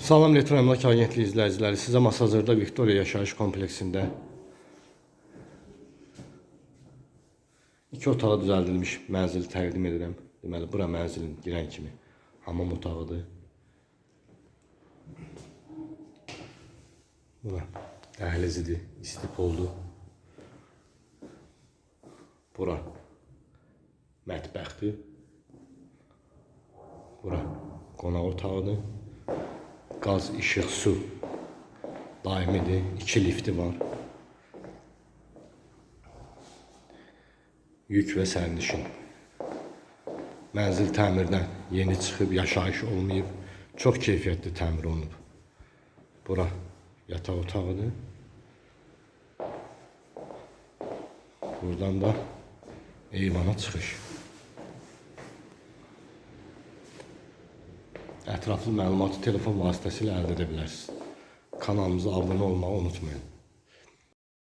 Salam Retro Əmlak Agentliyi izləyiciləri. Sizə Masazırda Viktoriya yaşayış kompleksində iki otağa düzəldilmiş mənzil təqdim edirəm. Deməli, bura mənzilin girən kimi hamam otağıdır. Bura dəhlizidir, istipoldur. Bura mətbəxdir. Bura qonaq otağıdır. Qaz, işıq, su daimidir. İki lifti var. Yük və sərnişin. Mənzil təmirdən yeni çıxıb, yaşayış olmayıb. Çox keyfiyyətli təmir olunub. Bura yataq otağıdır. Buradan da eyvana çıxış. Ətraflı məlumatı telefon vasitəsilə əldə edə bilərsiniz. Kanalımıza abunə olmağı unutmayın.